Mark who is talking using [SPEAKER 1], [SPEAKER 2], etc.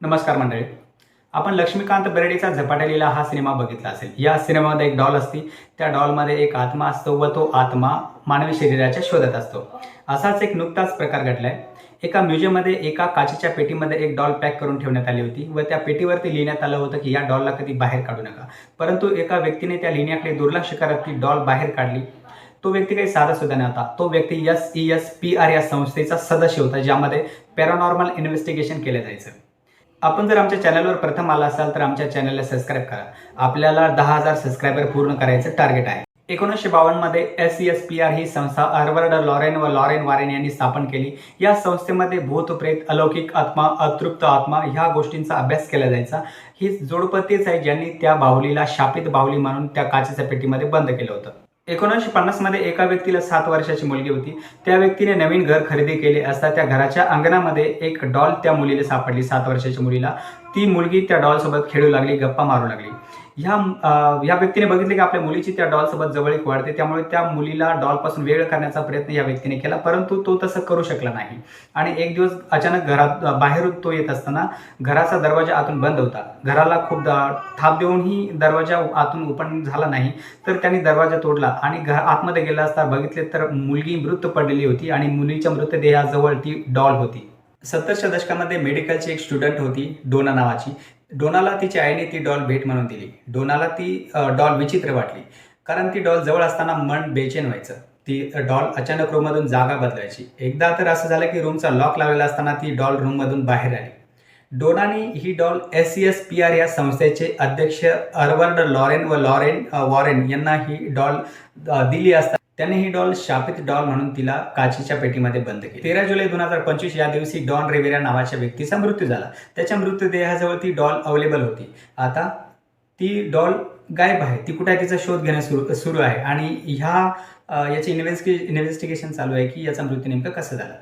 [SPEAKER 1] नमस्कार मंडळी. आपण लक्ष्मीकांत बेर्डेचा झपाटलेला हा सिनेमा बघितला असेल. या सिनेमामध्ये एक डॉल असती. त्या डॉलमध्ये एक आत्मा असतो व तो आत्मा मानवी शरीराच्या शोधात असतो. असाच एक नुकताच प्रकार घडलाय. एका म्युझियममध्ये एका काचेच्या पेटीमध्ये एक डॉल पॅक करून ठेवण्यात आली होती व त्या पेटीवरती लिहिण्यात आलं होतं की या डॉलला कधी बाहेर काढू नका. परंतु एका व्यक्तीने त्या लिहिण्याकडे दुर्लक्ष करत ती डॉल बाहेर काढली. तो व्यक्ती काही साधा सुद्धा नव्हता. तो व्यक्ती S E S P R या संस्थेचा सदस्य होता ज्यामध्ये पॅरानॉर्मल इन्व्हेस्टिगेशन केलं जायचं. आपण जर आमच्या चॅनलवर प्रथम आला असाल तर आमच्या चॅनलला सबस्क्राईब करा. आपल्याला दहा हजार सबस्क्रायबर पूर्ण करायचं टार्गेट आहे. एकोणीसशे बावन्नमध्ये S C S P R ही संस्था अर्वर्ड लॉरेन व लॉरेन वारेन यांनी स्थापन केली. या संस्थेमध्ये भूत प्रेत अलौकिक आत्मा अतृप्त आत्मा ह्या गोष्टींचा अभ्यास केला जायचा. ही जोडपतीच आहे ज्यांनी त्या बाहुलीला शापित बाहुली म्हणून त्या काचेच्या पेटीमध्ये बंद केलं होतं. एकोणीसशे पन्नासमध्ये एका व्यक्तीला सात वर्षाची मुलगी होती. त्या व्यक्तीने नवीन घर खरेदी केले असता त्या घराच्या अंगणामध्ये एक डॉल त्या मुलीला सापडली सात वर्षाच्या मुलीला. ती मुलगी त्या डॉलसोबत खेळू लागली गप्पा मारू लागली. ह्या ह्या व्यक्तीने बघितले की आपल्या मुलीची त्या डॉलसोबत जवळीक वाढते त्यामुळे त्या मुलीला डॉलपासून वेळ करण्याचा प्रयत्न या व्यक्तीने केला परंतु तो तसं करू शकला नाही. आणि एक दिवस अचानक घरात बाहेरून तो येत असताना घराचा दरवाजा आतून बंद होता. घराला खूप थाप देऊनही दरवाजा आतून ओपन झाला नाही तर त्यांनी दरवाजा तोडला आणि घर आतमध्ये गेला असता बघितले तर मुलगी मृत पडलेली होती आणि मुलीच्या मृतदेहाजवळ ती डॉल होती. सत्तरच्या दशकामध्ये मेडिकलची एक स्टुडंट होती डोना नावाची. डोनाला तिच्या आईने ती डॉल भेट म्हणून दिली. डोनाला ती डॉल विचित्र वाटली. कारण ती डॉल जवळ असताना मन बेचैन व्हायचं. ती डॉल अचानक रूममधून जागा बदलायची. एकदा तर असं झालं की रूमचा लॉक लावलेला असताना ती डॉल रूममधून बाहेर आली. डोनाने ही doll S C S P R या संस्थेचे अध्यक्ष अर्वर्ड लॉरेन व लॉरेन वॉरेन यांना ही डॉल दिली असता त्याने ही डॉल शापित डॉल म्हणून तिला काचेच्या पेटीमध्ये बंद केली. तेरा जुलै दोन हजार पंचवीस या दिवशी डॉन रेवेरा नावाच्या व्यक्तीचा मृत्यू झाला. त्याच्या मृतदेहाजवळ ती डॉल अवेलेबल होती. आता ती डॉल गायब आहे. ती कुठे आहे तिचा शोध घेणं सुरू सुरू आहे. आणि ह्या याची इन्व्हेस्टि इन्व्हेस्टिगेशन चालू आहे की याचा मृत्यू नेमका कसा झाला?